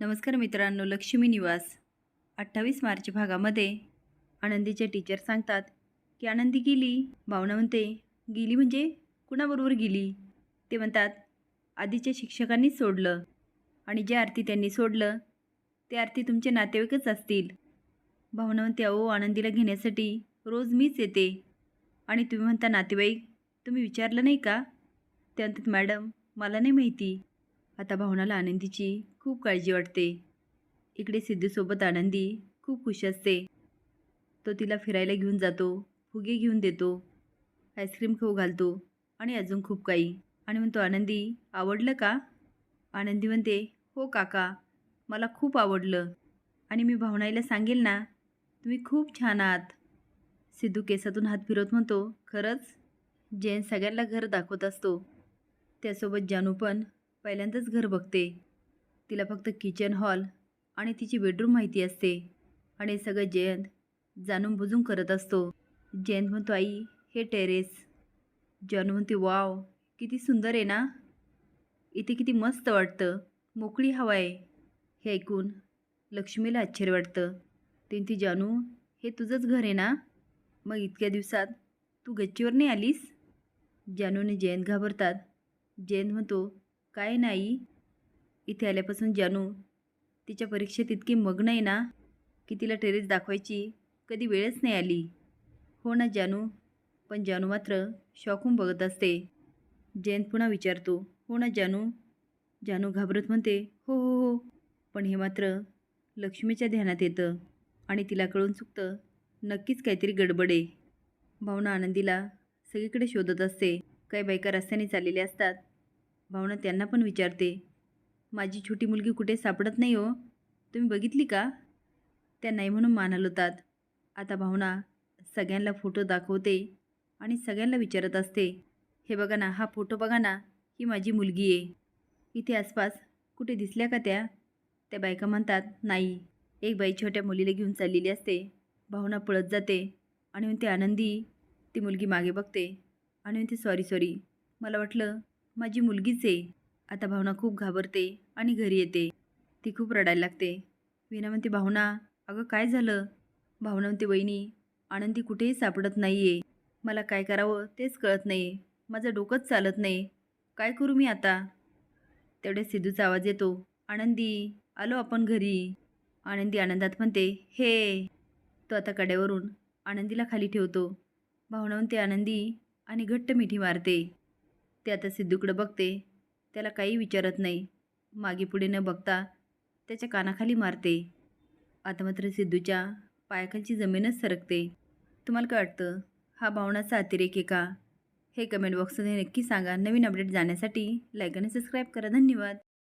नमस्कार मित्रांनो लक्ष्मी निवास. अठ्ठावीस मार्च भागामध्ये आनंदीचे टीचर सांगतात की आनंदी गेली भावना म्हणते गेली म्हणजे कुणाबरोबर गेली? ते म्हणतात आधीच्या शिक्षकांनीच सोडलं आणि जे आरती त्यांनी सोडलं ते आरती तुमचे नातेवाईकच असतील. भावना म्हणते अहो आनंदीला घेण्यासाठी रोज मीच येते. आणि तुम्ही म्हणता नातेवाईक तुम्ही विचारलं नाही का? ते म्हणतात मॅडम मला नाही माहिती. आता भावनाला आनंदीची खूप काळजी वाटते. इकडे सिद्धूसोबत आनंदी खूप खुश असते. तो तिला फिरायला घेऊन जातो फुगे घेऊन देतो आईस्क्रीम खाऊ घालतो आणि अजून खूप काही. आणि म्हणतो आनंदी आवडलं का? आनंदी म्हणते हो काका मला खूप आवडलं. आणि मी भावनाईला सांगेल ना तुम्ही खूप छान आहात. सिद्धू केसातून हात फिरवत म्हणतो खरंच? जैन सगळ्यांना घर दाखवत असतो. त्यासोबत जानू पण पहिल्यांदाच घर बघते. तिला फक्त किचन हॉल आणि तिची बेडरूम माहिती असते. आणि हे सगळं जयंत जाणून बुजून करत असतो. जयंत म्हणतो आई हे टेरेस जानू म्हणते वाव किती सुंदर आहे ना? इथे किती मस्त वाटतं. मोकळी हवा आहे. हे ऐकून लक्ष्मीला आश्चर्य वाटतं. ते ती जानू हे तुझंच घर आहे ना? मग इतक्या दिवसात तू गच्चीवर नाही आलीस? जानूने जयंत घाबरतात. जयंत म्हणतो काय नाही. इथे आल्यापासून जानू तिच्या परीक्षेत इतकी मग्न आहे ना की तिला टेरेस दाखवायची कधी वेळच नाही आली. हो ना जानू पण जानू मात्र शॉकून बघत असते. जयंत पुन्हा विचारतो हो ना जानू? जानू घाबरत म्हणते हो हो हो. पण हे मात्र लक्ष्मीच्या ध्यानात येतं आणि तिला कळून चुकतं नक्कीच काहीतरी गडबड आहे. भावना आनंदीला सगळीकडे शोधत असते. काही बायका रस्त्याने चाललेल्या असतात. भावना त्यांना पण विचारते. माझी छोटी मुलगी कुठे सापडत नाही हो. तुम्ही बघितली का? त्या नाही म्हणून मान हलवतात आता भावना सगळ्यांना फोटो दाखवते आणि सगळ्यांना विचारत असते. हे बघा ना हा फोटो बघा ना ही माझी मुलगी आहे. इथे आसपास कुठे दिसल्या का त्या? त्या बायका म्हणतात नाही. एक बाई छोट्या मुलीला घेऊन चाललेली असते. भावना पळत जाते आणि ते आनंदी ती मुलगी मागे बघते. आणि ते सॉरी सॉरी. मला वाटलं माझी मुलगीच आहे. आता भावना खूप घाबरते आणि घरी येते. ती खूप रडायला लागते. विना म्हणते भावना अगं काय झालं? भावना म्हणते वहिनी आनंदी कुठेही सापडत नाही आहे मला काय करावं तेच कळत नाही माझं डोकंच चालत नाही. काय करू मी आता? तेवढ्या सिद्धूचा आवाज येतो आनंदी आलो आपण घरी. आनंदी आनंदात म्हणते हे. तो आता कड्यावरून आनंदीला खाली ठेवतो. भावना म्हणते आनंदी आणि घट्ट मिठी मारते. ते आता सिद्धूकडं बघते त्याला काही विचारत नाही. मागे पुढे न बघता त्याच्या कानाखाली मारते. आता मात्र सिद्धूच्या पायाखालची जमीनच सरकते. तुम्हाला काय वाटतं? हा भावनाचा अतिरेक आहे का? हे कमेंट बॉक्समध्ये नक्की सांगा. नवीन अपडेट जाण्यासाठी लाईक आणि सबस्क्राईब करा. धन्यवाद.